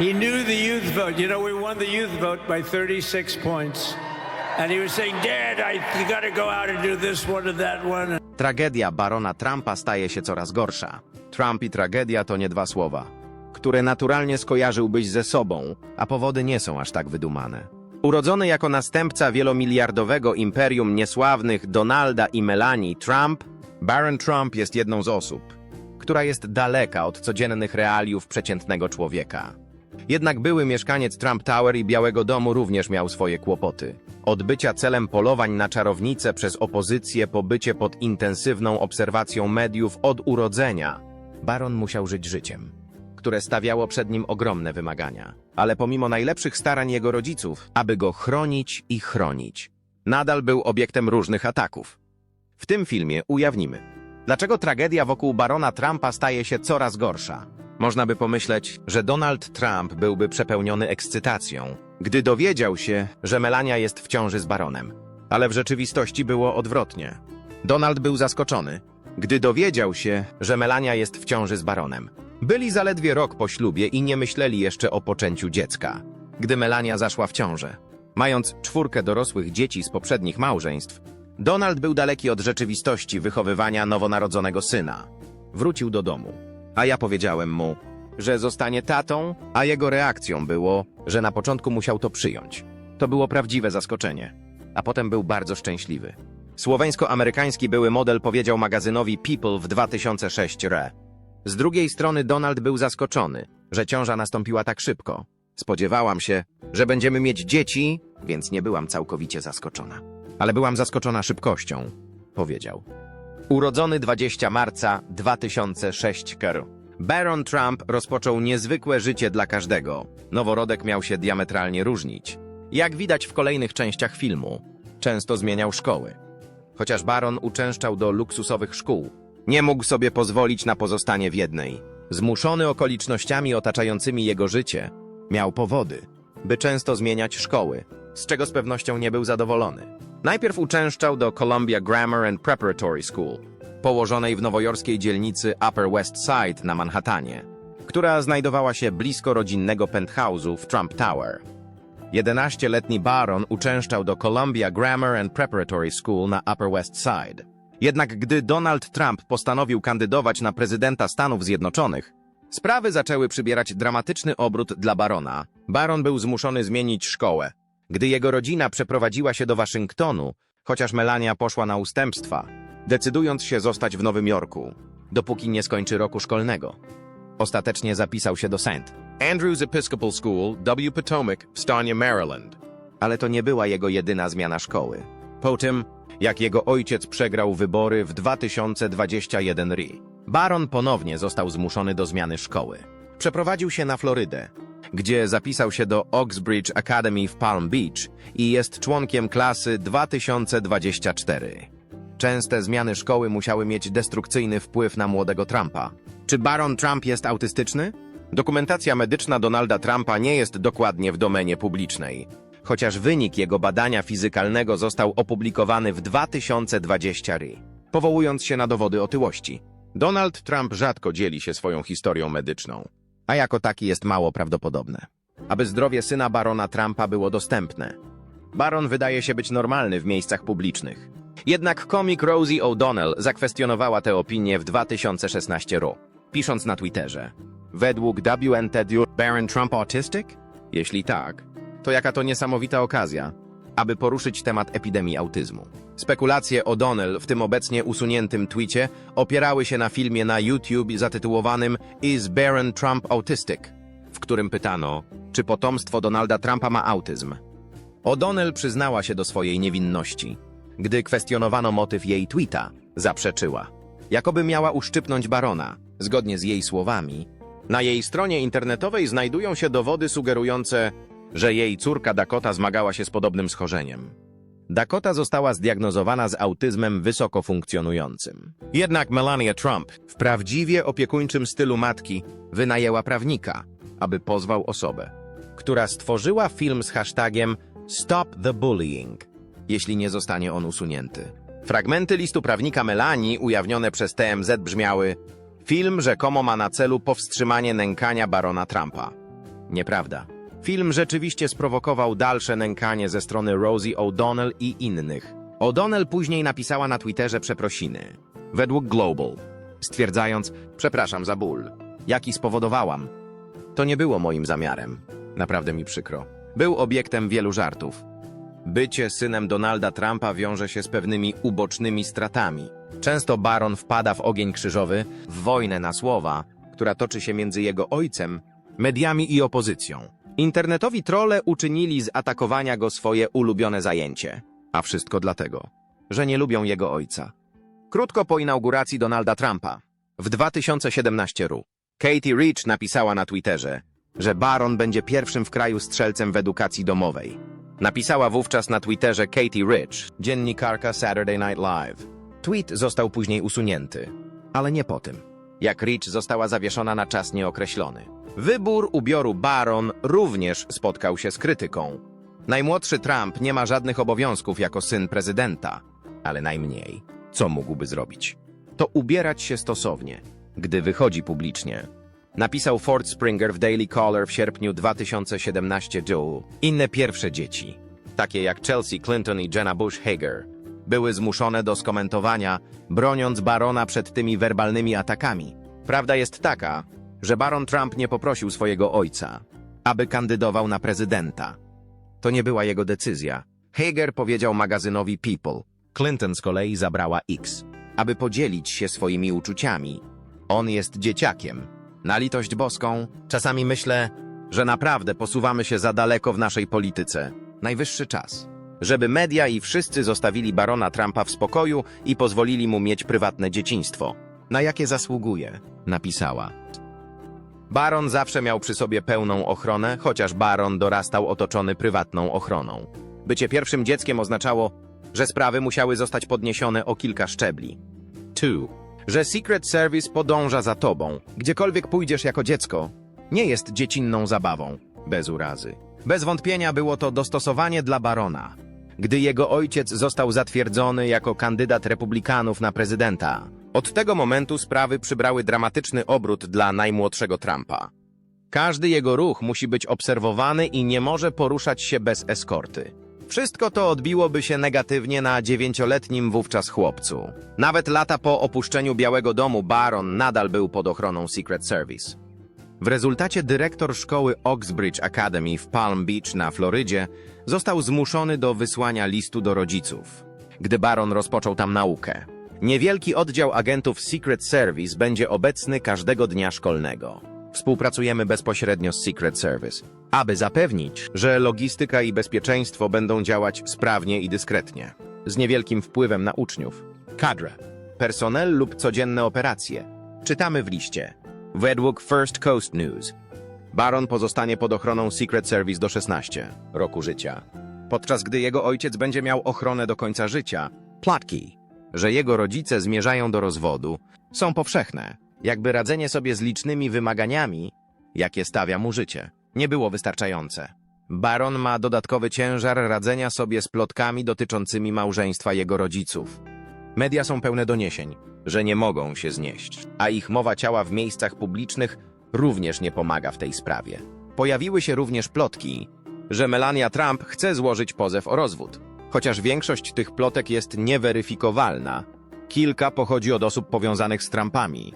He knew the youth vote. You know, we won the youth vote by 36 points. And he was saying, Dad, I, go out and do this one and that one. Tragedia barona Trumpa staje się coraz gorsza. Trump i tragedia to nie dwa słowa, które naturalnie skojarzyłbyś ze sobą, a powody nie są aż tak wydumane. Urodzony jako następca wielomiliardowego imperium niesławnych Donalda i Melanie Trump, Baron Trump jest jedną z osób, która jest daleka od codziennych realiów przeciętnego człowieka. Jednak były mieszkaniec Trump Tower i Białego Domu również miał swoje kłopoty. Od bycia celem polowań na czarownicę przez opozycję po bycie pod intensywną obserwacją mediów od urodzenia, baron musiał żyć życiem, które stawiało przed nim ogromne wymagania. Ale pomimo najlepszych starań jego rodziców, aby go chronić i chronić, nadal był obiektem różnych ataków. W tym filmie ujawnimy, dlaczego tragedia wokół barona Trumpa staje się coraz gorsza. Można by pomyśleć, że Donald Trump byłby przepełniony ekscytacją, gdy dowiedział się, że Melania jest w ciąży z baronem. Ale w rzeczywistości było odwrotnie. Donald był zaskoczony, gdy dowiedział się, że Melania jest w ciąży z baronem. Byli zaledwie rok po ślubie i nie myśleli jeszcze o poczęciu dziecka, gdy Melania zaszła w ciążę. Mając czwórkę dorosłych dzieci z poprzednich małżeństw, Donald był daleki od rzeczywistości wychowywania nowonarodzonego syna. Wrócił do domu, a ja powiedziałem mu, że zostanie tatą, a jego reakcją było, że na początku musiał to przyjąć. To było prawdziwe zaskoczenie, a potem był bardzo szczęśliwy. Słoweńsko-amerykański były model powiedział magazynowi People w 2006 re. Z drugiej strony Donald był zaskoczony, że ciąża nastąpiła tak szybko. Spodziewałam się, że będziemy mieć dzieci, więc nie byłam całkowicie zaskoczona. Ale byłam zaskoczona szybkością, powiedział. Urodzony 20 marca 2006 r. Baron Trump rozpoczął niezwykłe życie dla każdego. Noworodek miał się diametralnie różnić. Jak widać w kolejnych częściach filmu, często zmieniał szkoły. Chociaż baron uczęszczał do luksusowych szkół, nie mógł sobie pozwolić na pozostanie w jednej. Zmuszony okolicznościami otaczającymi jego życie, miał powody, by często zmieniać szkoły, z czego z pewnością nie był zadowolony. Najpierw uczęszczał do Columbia Grammar and Preparatory School, położonej w nowojorskiej dzielnicy Upper West Side na Manhattanie, która znajdowała się blisko rodzinnego penthouse'u w Trump Tower. 11-letni Baron uczęszczał do Columbia Grammar and Preparatory School na Upper West Side. Jednak gdy Donald Trump postanowił kandydować na prezydenta Stanów Zjednoczonych, sprawy zaczęły przybierać dramatyczny obrót dla Barona. Baron był zmuszony zmienić szkołę. Gdy jego rodzina przeprowadziła się do Waszyngtonu, chociaż Melania poszła na ustępstwa, decydując się zostać w Nowym Jorku, dopóki nie skończy roku szkolnego. Ostatecznie zapisał się do St. Andrews Episcopal School, W. Potomac w stanie Maryland. Ale to nie była jego jedyna zmiana szkoły. Po tym, jak jego ojciec przegrał wybory w 2021 RI, Baron ponownie został zmuszony do zmiany szkoły. Przeprowadził się na Florydę, gdzie zapisał się do Oxbridge Academy w Palm Beach i jest członkiem klasy 2024. Częste zmiany szkoły musiały mieć destrukcyjny wpływ na młodego Trumpa. Czy Baron Trump jest autystyczny? Dokumentacja medyczna Donalda Trumpa nie jest dokładnie w domenie publicznej, chociaż wynik jego badania fizykalnego został opublikowany w 2020 r. powołując się na dowody otyłości. Donald Trump rzadko dzieli się swoją historią medyczną, a jako taki jest mało prawdopodobne, aby zdrowie syna barona Trumpa było dostępne. Baron wydaje się być normalny w miejscach publicznych. Jednak komik Rosie O'Donnell zakwestionowała tę opinię w 2016 roku, pisząc na Twitterze. Według WNTD Baron Trump autistic? Jeśli tak, to jaka to niesamowita okazja, aby poruszyć temat epidemii autyzmu. Spekulacje O'Donnell w tym obecnie usuniętym twicie opierały się na filmie na YouTube zatytułowanym Is Baron Trump Autistic?, w którym pytano, czy potomstwo Donalda Trumpa ma autyzm. O'Donnell przyznała się do swojej niewinności. Gdy kwestionowano motyw jej tweeta, zaprzeczyła. Jakoby miała uszczypnąć barona. Zgodnie z jej słowami, na jej stronie internetowej znajdują się dowody sugerujące, że jej córka Dakota zmagała się z podobnym schorzeniem. Dakota została zdiagnozowana z autyzmem wysoko funkcjonującym. Jednak Melania Trump w prawdziwie opiekuńczym stylu matki wynajęła prawnika, aby pozwał osobę, która stworzyła film z hashtagiem Stop the Bullying, jeśli nie zostanie on usunięty. Fragmenty listu prawnika Melanii ujawnione przez TMZ brzmiały Film rzekomo ma na celu powstrzymanie nękania barona Trumpa. Nieprawda. Film rzeczywiście sprowokował dalsze nękanie ze strony Rosie O'Donnell i innych. O'Donnell później napisała na Twitterze przeprosiny. Według Global. Stwierdzając, przepraszam za ból. Jaki spowodowałam. To nie było moim zamiarem. Naprawdę mi przykro. Był obiektem wielu żartów. Bycie synem Donalda Trumpa wiąże się z pewnymi ubocznymi stratami. Często baron wpada w ogień krzyżowy, w wojnę na słowa, która toczy się między jego ojcem, mediami i opozycją. Internetowi trolle uczynili z atakowania go swoje ulubione zajęcie. A wszystko dlatego, że nie lubią jego ojca. Krótko po inauguracji Donalda Trumpa, w 2017 roku, Katie Rich napisała na Twitterze, że Baron będzie pierwszym w kraju strzelcem w edukacji domowej. Napisała wówczas na Twitterze Katie Rich, dziennikarka Saturday Night Live. Tweet został później usunięty, ale nie po tym, jak Rich została zawieszona na czas nieokreślony. Wybór ubioru Baron również spotkał się z krytyką. Najmłodszy Trump nie ma żadnych obowiązków jako syn prezydenta, ale najmniej, co mógłby zrobić, to ubierać się stosownie, gdy wychodzi publicznie. Napisał Ford Springer w Daily Caller w sierpniu 2017 Joe. Inne pierwsze dzieci, takie jak Chelsea Clinton i Jenna Bush Hager, były zmuszone do skomentowania, broniąc barona przed tymi werbalnymi atakami. Prawda jest taka, że baron Trump nie poprosił swojego ojca, aby kandydował na prezydenta. To nie była jego decyzja. Hager powiedział magazynowi People. Clinton z kolei zabrała X, aby podzielić się swoimi uczuciami. On jest dzieciakiem. Na litość boską, czasami myślę, że naprawdę posuwamy się za daleko w naszej polityce. Najwyższy czas, żeby media i wszyscy zostawili barona Trumpa w spokoju i pozwolili mu mieć prywatne dzieciństwo. Na jakie zasługuje, napisała. Baron zawsze miał przy sobie pełną ochronę, chociaż baron dorastał otoczony prywatną ochroną. Bycie pierwszym dzieckiem oznaczało, że sprawy musiały zostać podniesione o kilka szczebli. 2. Że Secret Service podąża za tobą, gdziekolwiek pójdziesz jako dziecko. Nie jest dziecinną zabawą, bez urazy. Bez wątpienia było to dostosowanie dla barona, gdy jego ojciec został zatwierdzony jako kandydat republikanów na prezydenta. Od tego momentu sprawy przybrały dramatyczny obrót dla najmłodszego Trumpa. Każdy jego ruch musi być obserwowany i nie może poruszać się bez eskorty. Wszystko to odbiłoby się negatywnie na dziewięcioletnim wówczas chłopcu. Nawet lata po opuszczeniu Białego Domu Baron nadal był pod ochroną Secret Service. W rezultacie dyrektor szkoły Oxbridge Academy w Palm Beach na Florydzie został zmuszony do wysłania listu do rodziców, gdy Baron rozpoczął tam naukę. Niewielki oddział agentów Secret Service będzie obecny każdego dnia szkolnego. Współpracujemy bezpośrednio z Secret Service, aby zapewnić, że logistyka i bezpieczeństwo będą działać sprawnie i dyskretnie, z niewielkim wpływem na uczniów. Kadrę, personel lub codzienne operacje. Czytamy w liście. Według First Coast News. Baron pozostanie pod ochroną Secret Service do 16 roku życia, podczas gdy jego ojciec będzie miał ochronę do końca życia. Plotki, że jego rodzice zmierzają do rozwodu, są powszechne, jakby radzenie sobie z licznymi wymaganiami, jakie stawia mu życie, nie było wystarczające. Baron ma dodatkowy ciężar radzenia sobie z plotkami dotyczącymi małżeństwa jego rodziców. Media są pełne doniesień, że nie mogą się znieść, a ich mowa ciała w miejscach publicznych również nie pomaga w tej sprawie. Pojawiły się również plotki, że Melania Trump chce złożyć pozew o rozwód. Chociaż większość tych plotek jest nieweryfikowalna, kilka pochodzi od osób powiązanych z Trumpami.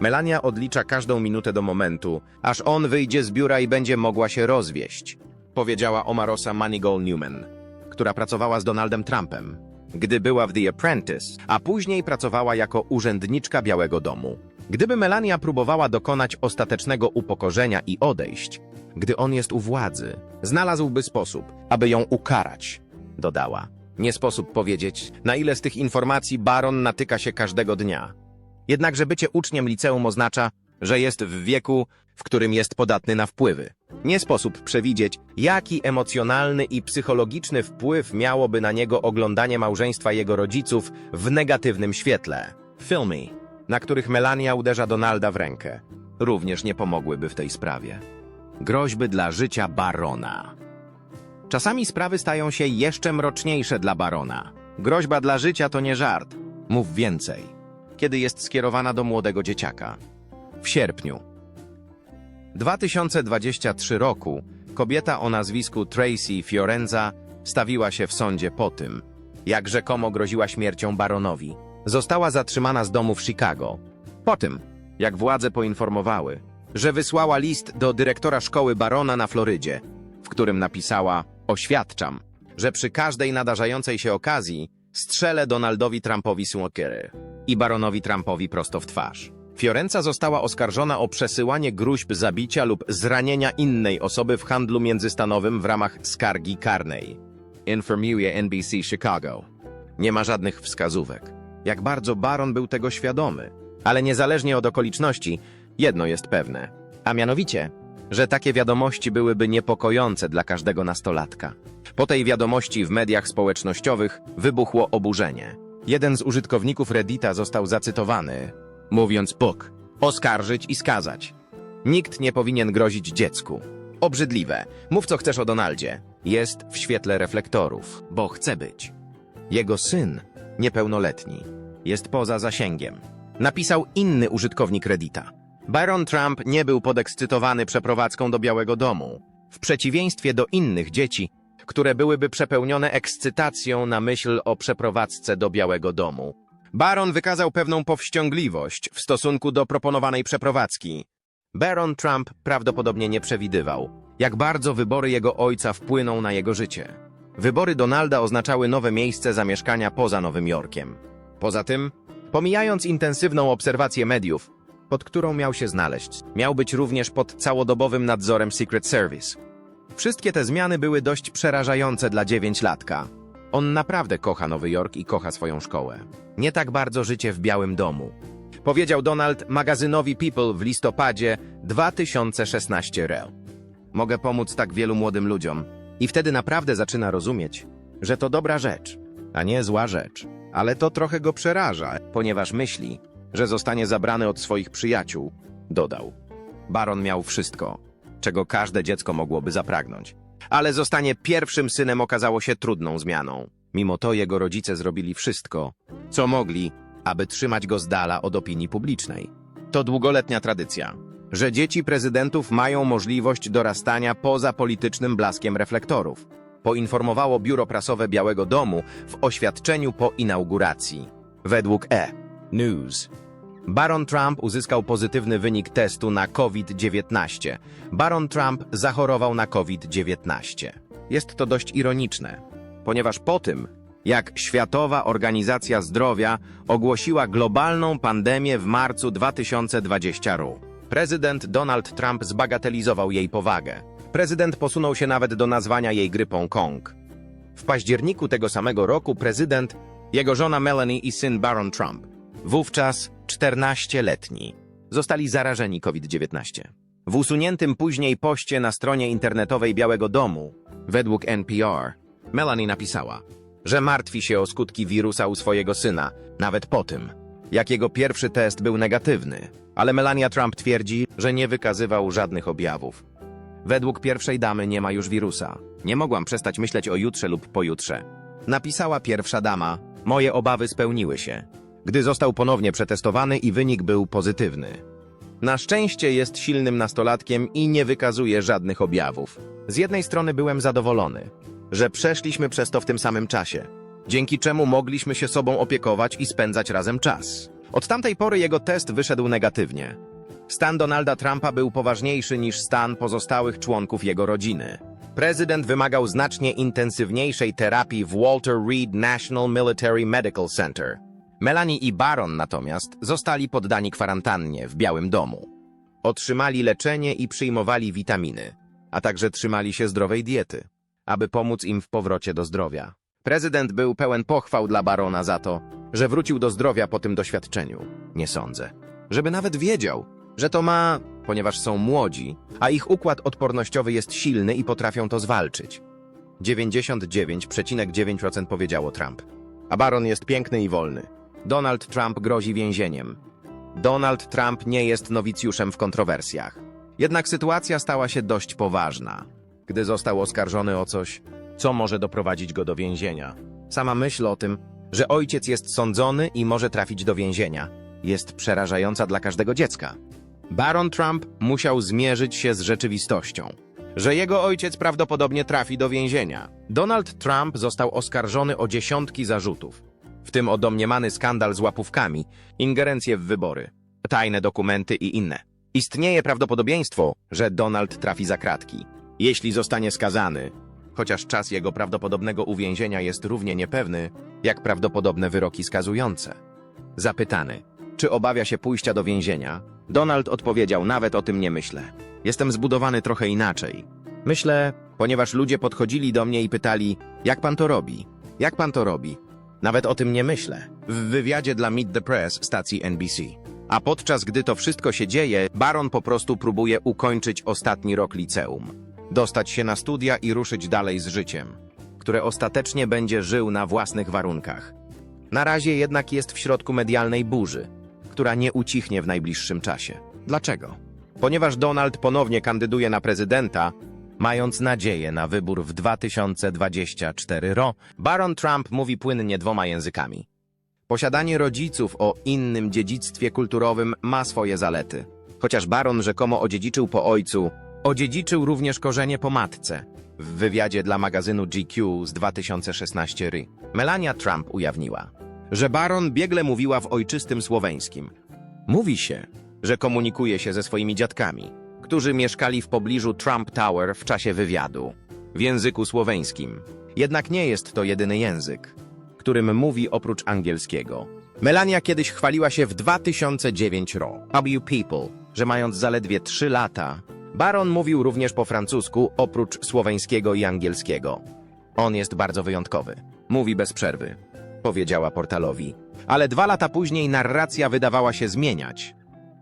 Melania odlicza każdą minutę do momentu, aż on wyjdzie z biura i będzie mogła się rozwieść, powiedziała Omarosa Manigault Newman, która pracowała z Donaldem Trumpem, gdy była w The Apprentice, a później pracowała jako urzędniczka Białego Domu. Gdyby Melania próbowała dokonać ostatecznego upokorzenia i odejść, gdy on jest u władzy, znalazłby sposób, aby ją ukarać, dodała. Nie sposób powiedzieć, na ile z tych informacji baron natyka się każdego dnia. Jednakże bycie uczniem liceum oznacza, że jest w wieku, w którym jest podatny na wpływy. Nie sposób przewidzieć, jaki emocjonalny i psychologiczny wpływ miałoby na niego oglądanie małżeństwa jego rodziców w negatywnym świetle. Filmy, na których Melania uderza Donalda w rękę, również nie pomogłyby w tej sprawie. Groźby dla życia barona. Czasami sprawy stają się jeszcze mroczniejsze dla barona. Groźba dla życia to nie żart. Mów więcej. Kiedy jest skierowana do młodego dzieciaka. W sierpniu. 2023 roku kobieta o nazwisku Tracy Fiorenza stawiła się w sądzie po tym, jak rzekomo groziła śmiercią baronowi. Została zatrzymana z domu w Chicago. Po tym, jak władze poinformowały, że wysłała list do dyrektora szkoły barona na Florydzie, w którym napisała: Oświadczam, że przy każdej nadarzającej się okazji strzelę Donaldowi Trumpowi Smokery i baronowi Trumpowi prosto w twarz. Fiorenza została oskarżona o przesyłanie gruźb zabicia lub zranienia innej osoby w handlu międzystanowym w ramach skargi karnej. Informuje NBC Chicago. Nie ma żadnych wskazówek. Jak bardzo baron był tego świadomy. Ale niezależnie od okoliczności, jedno jest pewne. A mianowicie, że takie wiadomości byłyby niepokojące dla każdego nastolatka. Po tej wiadomości w mediach społecznościowych wybuchło oburzenie. Jeden z użytkowników Reddita został zacytowany, mówiąc Bóg, oskarżyć i skazać. Nikt nie powinien grozić dziecku. Obrzydliwe. Mów co chcesz o Donaldzie. Jest w świetle reflektorów, bo chce być. Jego syn, niepełnoletni, jest poza zasięgiem. Napisał inny użytkownik Reddita. Baron Trump nie był podekscytowany przeprowadzką do Białego Domu, w przeciwieństwie do innych dzieci, które byłyby przepełnione ekscytacją na myśl o przeprowadzce do Białego Domu. Baron wykazał pewną powściągliwość w stosunku do proponowanej przeprowadzki. Baron Trump prawdopodobnie nie przewidywał, jak bardzo wybory jego ojca wpłyną na jego życie. Wybory Donalda oznaczały nowe miejsce zamieszkania poza Nowym Jorkiem. Poza tym, pomijając intensywną obserwację mediów, pod którą miał się znaleźć, miał być również pod całodobowym nadzorem Secret Service. Wszystkie te zmiany były dość przerażające dla dziewięćlatka. On naprawdę kocha Nowy Jork i kocha swoją szkołę. Nie tak bardzo życie w Białym Domu. Powiedział Donald magazynowi People w listopadzie 2016 r. Mogę pomóc tak wielu młodym ludziom. I wtedy naprawdę zaczyna rozumieć, że to dobra rzecz, a nie zła rzecz. Ale to trochę go przeraża, ponieważ myśli, że zostanie zabrany od swoich przyjaciół, dodał. Baron miał wszystko, czego każde dziecko mogłoby zapragnąć. Ale zostanie pierwszym synem okazało się trudną zmianą. Mimo to jego rodzice zrobili wszystko, co mogli, aby trzymać go z dala od opinii publicznej. To długoletnia tradycja, że dzieci prezydentów mają możliwość dorastania poza politycznym blaskiem reflektorów. Poinformowało biuro prasowe Białego Domu w oświadczeniu po inauguracji. Według E! News. Baron Trump uzyskał pozytywny wynik testu na COVID-19. Baron Trump zachorował na COVID-19. Jest to dość ironiczne, ponieważ po tym, jak Światowa Organizacja Zdrowia ogłosiła globalną pandemię w marcu 2020 roku, prezydent Donald Trump zbagatelizował jej powagę. Prezydent posunął się nawet do nazwania jej grypą Kong. W październiku tego samego roku prezydent, jego żona Melanie i syn Baron Trump, wówczas 14-letni, zostali zarażeni COVID-19. W usuniętym później poście na stronie internetowej Białego Domu, według NPR, Melanie napisała, że martwi się o skutki wirusa u swojego syna, nawet po tym, jak jego pierwszy test był negatywny, ale Melania Trump twierdzi, że nie wykazywał żadnych objawów. Według pierwszej damy nie ma już wirusa. Nie mogłam przestać myśleć o jutrze lub pojutrze. Napisała pierwsza dama, moje obawy spełniły się, gdy został ponownie przetestowany i wynik był pozytywny. Na szczęście jest silnym nastolatkiem i nie wykazuje żadnych objawów. Z jednej strony byłem zadowolony, że przeszliśmy przez to w tym samym czasie, dzięki czemu mogliśmy się sobą opiekować i spędzać razem czas. Od tamtej pory jego test wyszedł negatywnie. Stan Donalda Trumpa był poważniejszy niż stan pozostałych członków jego rodziny. Prezydent wymagał znacznie intensywniejszej terapii w Walter Reed National Military Medical Center. Melanie i Baron natomiast zostali poddani kwarantannie w Białym Domu. Otrzymali leczenie i przyjmowali witaminy, a także trzymali się zdrowej diety, aby pomóc im w powrocie do zdrowia. Prezydent był pełen pochwał dla Barona za to, że wrócił do zdrowia po tym doświadczeniu. Nie sądzę. Żeby nawet wiedział, że to ma, ponieważ są młodzi, a ich układ odpornościowy jest silny i potrafią to zwalczyć. 99,9% powiedziało Trump. A Baron jest piękny i wolny. Donald Trump grozi więzieniem. Donald Trump nie jest nowicjuszem w kontrowersjach. Jednak sytuacja stała się dość poważna, gdy został oskarżony o coś, co może doprowadzić go do więzienia. Sama myśl o tym, że ojciec jest sądzony i może trafić do więzienia, jest przerażająca dla każdego dziecka. Baron Trump musiał zmierzyć się z rzeczywistością, że jego ojciec prawdopodobnie trafi do więzienia. Donald Trump został oskarżony o dziesiątki zarzutów, w tym o domniemany skandal z łapówkami, ingerencję w wybory, tajne dokumenty i inne. Istnieje prawdopodobieństwo, że Donald trafi za kratki. Jeśli zostanie skazany, chociaż czas jego prawdopodobnego uwięzienia jest równie niepewny, jak prawdopodobne wyroki skazujące. Zapytany, czy obawia się pójścia do więzienia, Donald odpowiedział: Nawet o tym nie myślę. Jestem zbudowany trochę inaczej. Myślę, ponieważ ludzie podchodzili do mnie i pytali: Jak pan to robi? Jak pan to robi? Nawet o tym nie myślę. W wywiadzie dla Meet the Press stacji NBC. A podczas gdy to wszystko się dzieje, Baron po prostu próbuje ukończyć ostatni rok liceum, dostać się na studia i ruszyć dalej z życiem, które ostatecznie będzie żył na własnych warunkach. Na razie jednak jest w środku medialnej burzy, która nie ucichnie w najbliższym czasie. Dlaczego? Ponieważ Donald ponownie kandyduje na prezydenta, mając nadzieję na wybór w 2024 ro, Baron Trump mówi płynnie dwoma językami. Posiadanie rodziców o innym dziedzictwie kulturowym ma swoje zalety. Chociaż Baron rzekomo odziedziczył po ojcu, odziedziczył również korzenie po matce. W wywiadzie dla magazynu GQ z 2016 ry. Melania Trump ujawniła, że Baron biegle mówiła w ojczystym słoweńskim. Mówi się, że komunikuje się ze swoimi dziadkami, którzy mieszkali w pobliżu Trump Tower w czasie wywiadu, w języku słoweńskim. Jednak nie jest to jedyny język, którym mówi oprócz angielskiego. Melania kiedyś chwaliła się w 2009 ro. W People, że mając zaledwie 3 lata, Baron mówił również po francusku oprócz słoweńskiego i angielskiego. On jest bardzo wyjątkowy. Mówi bez przerwy, powiedziała portalowi. Ale dwa lata później narracja wydawała się zmieniać.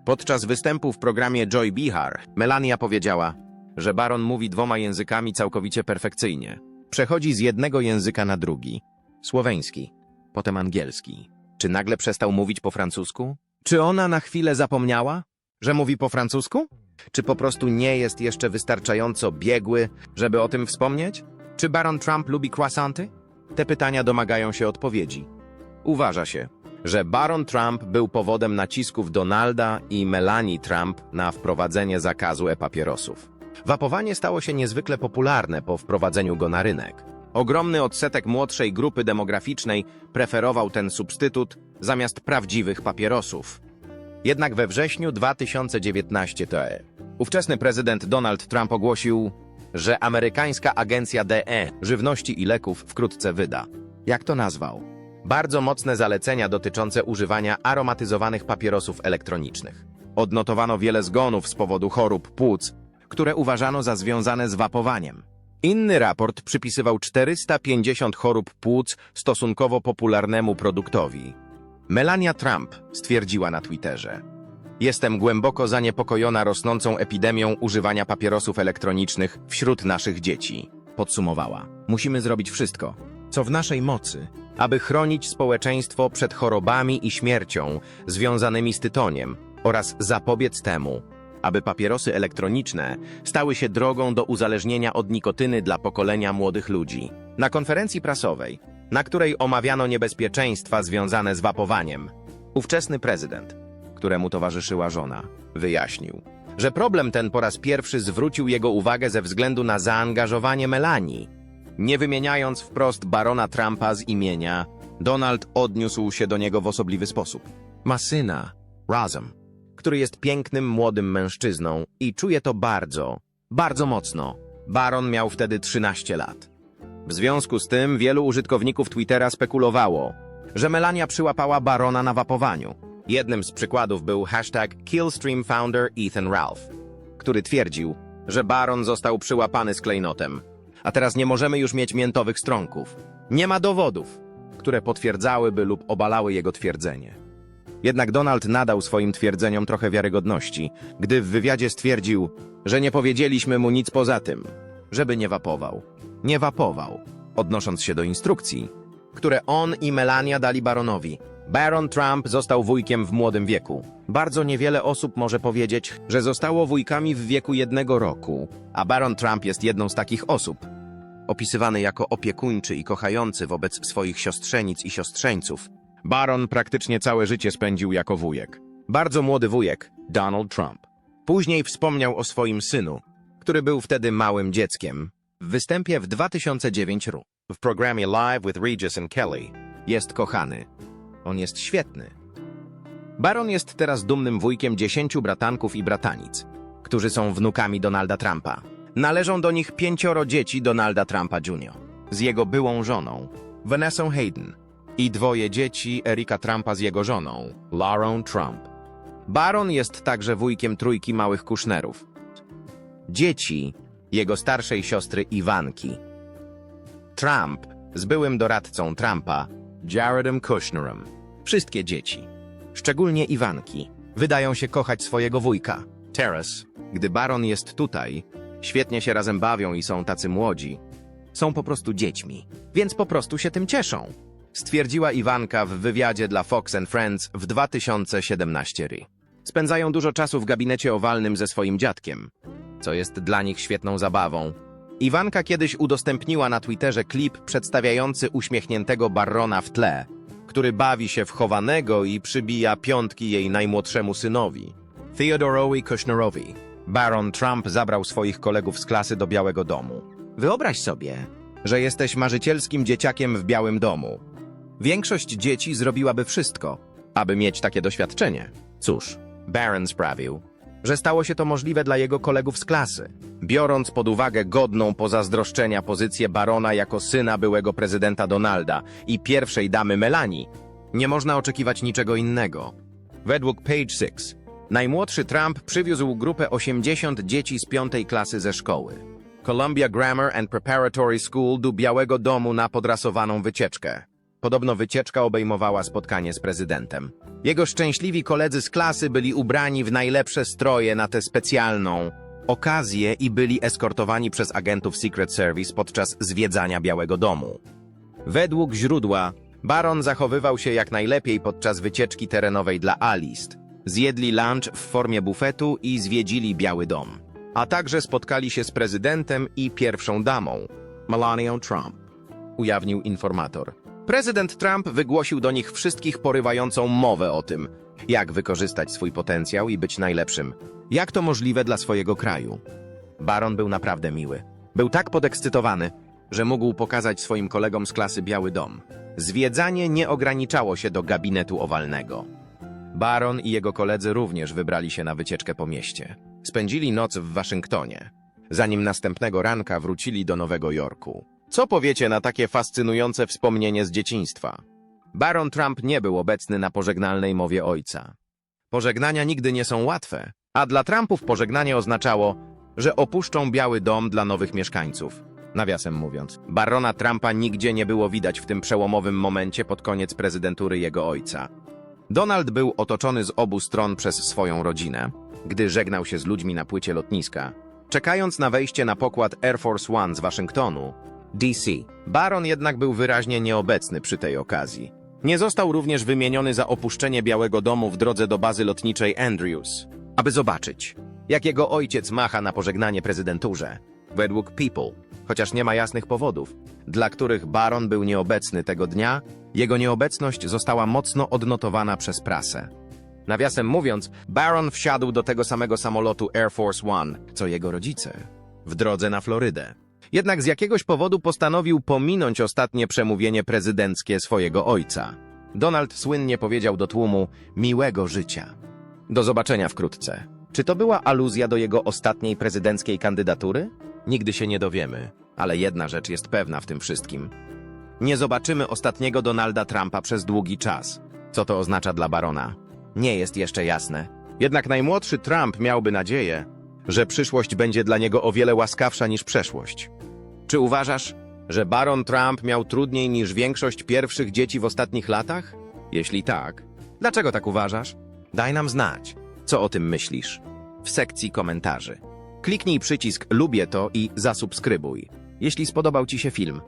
Podczas występu w programie Joy Bihar, Melania powiedziała, że Baron mówi dwoma językami całkowicie perfekcyjnie. Przechodzi z jednego języka na drugi. Słoweński, potem angielski. Czy nagle przestał mówić po francusku? Czy ona na chwilę zapomniała, że mówi po francusku? Czy po prostu nie jest jeszcze wystarczająco biegły, żeby o tym wspomnieć? Czy Baron Trump lubi croissanty? Te pytania domagają się odpowiedzi. Uważa się, że Baron Trump był powodem nacisków Donalda i Melanie Trump na wprowadzenie zakazu e-papierosów. Wapowanie stało się niezwykle popularne po wprowadzeniu go na rynek. Ogromny odsetek młodszej grupy demograficznej preferował ten substytut zamiast prawdziwych papierosów. Jednak we wrześniu 2019 TE ówczesny prezydent Donald Trump ogłosił, że amerykańska agencja DE żywności i leków wkrótce wyda. Jak to nazwał? Bardzo mocne zalecenia dotyczące używania aromatyzowanych papierosów elektronicznych. Odnotowano wiele zgonów z powodu chorób płuc, które uważano za związane z wapowaniem. Inny raport przypisywał 450 chorób płuc stosunkowo popularnemu produktowi. Melania Trump stwierdziła na Twitterze: Jestem głęboko zaniepokojona rosnącą epidemią używania papierosów elektronicznych wśród naszych dzieci. Podsumowała: Musimy zrobić wszystko, co w naszej mocy, aby chronić społeczeństwo przed chorobami i śmiercią związanymi z tytoniem oraz zapobiec temu, aby papierosy elektroniczne stały się drogą do uzależnienia od nikotyny dla pokolenia młodych ludzi. Na konferencji prasowej, na której omawiano niebezpieczeństwa związane z wapowaniem, ówczesny prezydent, któremu towarzyszyła żona, wyjaśnił, że problem ten po raz pierwszy zwrócił jego uwagę ze względu na zaangażowanie Melanii. Nie wymieniając wprost barona Trumpa z imienia, Donald odniósł się do niego w osobliwy sposób. Ma syna, Razem, który jest pięknym młodym mężczyzną i czuje to bardzo, bardzo mocno. Baron miał wtedy 13 lat. W związku z tym wielu użytkowników Twittera spekulowało, że Melania przyłapała Barona na wapowaniu. Jednym z przykładów był hashtag Killstream founder Ethan Ralph, który twierdził, że Baron został przyłapany z klejnotem, a teraz nie możemy już mieć miętowych strąków. Nie ma dowodów, które potwierdzałyby lub obalały jego twierdzenie. Jednak Donald nadał swoim twierdzeniom trochę wiarygodności, gdy w wywiadzie stwierdził, że nie powiedzieliśmy mu nic poza tym, żeby nie wapował. Nie wapował, odnosząc się do instrukcji, które on i Melania dali baronowi. Baron Trump został wujkiem w młodym wieku. Bardzo niewiele osób może powiedzieć, że zostało wujkami w wieku jednego roku, a Baron Trump jest jedną z takich osób. Opisywany jako opiekuńczy i kochający wobec swoich siostrzenic i siostrzeńców, Baron praktycznie całe życie spędził jako wujek. Bardzo młody wujek, Donald Trump, Później wspomniał o swoim synu, który był wtedy małym dzieckiem. W występie w 2009 roku w programie Live with Regis and Kelly jest kochany. On jest świetny. Baron jest teraz dumnym wujkiem dziesięciu bratanków i bratanic, którzy są wnukami Donalda Trumpa. Należą do nich pięcioro dzieci Donalda Trumpa Jr. z jego byłą żoną, Vanessa Hayden, i dwoje dzieci Erika Trumpa z jego żoną, Lauren Trump. Baron jest także wujkiem trójki małych Kushnerów. Dzieci jego starszej siostry Iwanki. Trump z byłym doradcą Trumpa, Jaredem Kushnerem. Wszystkie dzieci, szczególnie Iwanki, wydają się kochać swojego wujka. Teraz, gdy Baron jest tutaj, świetnie się razem bawią i są tacy młodzi. Są po prostu dziećmi, więc po prostu się tym cieszą. Stwierdziła Iwanka w wywiadzie dla Fox and Friends w 2017 roku. Spędzają dużo czasu w gabinecie owalnym ze swoim dziadkiem, co jest dla nich świetną zabawą. Iwanka kiedyś udostępniła na Twitterze klip przedstawiający uśmiechniętego Barrona w tle, który bawi się w chowanego i przybija piątki jej najmłodszemu synowi, Theodorowi Kushnerowi. Baron Trump zabrał swoich kolegów z klasy do Białego Domu. Wyobraź sobie, że jesteś marzycielskim dzieciakiem w Białym Domu. Większość dzieci zrobiłaby wszystko, aby mieć takie doświadczenie. Cóż, Baron sprawił, że stało się to możliwe dla jego kolegów z klasy. Biorąc pod uwagę godną pozazdroszczenia pozycję Barona jako syna byłego prezydenta Donalda i pierwszej damy Melanie, nie można oczekiwać niczego innego. Według Page Six, najmłodszy Trump przywiózł grupę 80 dzieci z piątej klasy ze szkoły. Columbia Grammar and Preparatory School do Białego Domu na podrasowaną wycieczkę. Podobno wycieczka obejmowała spotkanie z prezydentem. Jego szczęśliwi koledzy z klasy byli ubrani w najlepsze stroje na tę specjalną okazję i byli eskortowani przez agentów Secret Service podczas zwiedzania Białego Domu. Według źródła, Baron zachowywał się jak najlepiej podczas wycieczki terenowej dla Alist. Zjedli lunch w formie bufetu i zwiedzili Biały Dom. A także spotkali się z prezydentem i pierwszą damą, Melanią Trump, ujawnił informator. Prezydent Trump wygłosił do nich wszystkich porywającą mowę o tym, jak wykorzystać swój potencjał i być najlepszym. Jak to możliwe dla swojego kraju? Baron był naprawdę miły. Był tak podekscytowany, że mógł pokazać swoim kolegom z klasy Biały Dom. Zwiedzanie nie ograniczało się do gabinetu owalnego. Baron i jego koledzy również wybrali się na wycieczkę po mieście. Spędzili noc w Waszyngtonie, zanim następnego ranka wrócili do Nowego Jorku. Co powiecie na takie fascynujące wspomnienie z dzieciństwa? Baron Trump nie był obecny na pożegnalnej mowie ojca. Pożegnania nigdy nie są łatwe, a dla Trumpów pożegnanie oznaczało, że opuszczą Biały Dom dla nowych mieszkańców. Nawiasem mówiąc, barona Trumpa nigdzie nie było widać w tym przełomowym momencie pod koniec prezydentury jego ojca. Donald był otoczony z obu stron przez swoją rodzinę, gdy żegnał się z ludźmi na płycie lotniska. Czekając na wejście na pokład Air Force One z Waszyngtonu, DC, Baron jednak był wyraźnie nieobecny przy tej okazji. Nie został również wymieniony za opuszczenie Białego Domu w drodze do bazy lotniczej Andrews, aby zobaczyć, jak jego ojciec macha na pożegnanie prezydenturze. Według People, chociaż nie ma jasnych powodów, dla których Baron był nieobecny tego dnia, jego nieobecność została mocno odnotowana przez prasę. Nawiasem mówiąc, Baron wsiadł do tego samego samolotu Air Force One, co jego rodzice, w drodze na Florydę. Jednak z jakiegoś powodu postanowił pominąć ostatnie przemówienie prezydenckie swojego ojca. Donald słynnie powiedział do tłumu miłego życia. Do zobaczenia wkrótce. Czy to była aluzja do jego ostatniej prezydenckiej kandydatury? Nigdy się nie dowiemy, ale jedna rzecz jest pewna w tym wszystkim. Nie zobaczymy ostatniego Donalda Trumpa przez długi czas. Co to oznacza dla barona? Nie jest jeszcze jasne. Jednak najmłodszy Trump miałby nadzieję, że przyszłość będzie dla niego o wiele łaskawsza niż przeszłość. Czy uważasz, że baron Trump miał trudniej niż większość pierwszych dzieci w ostatnich latach? Jeśli tak, dlaczego tak uważasz? Daj nam znać, co o tym myślisz, w sekcji komentarzy. Kliknij przycisk lubię to i zasubskrybuj, jeśli spodobał Ci się film.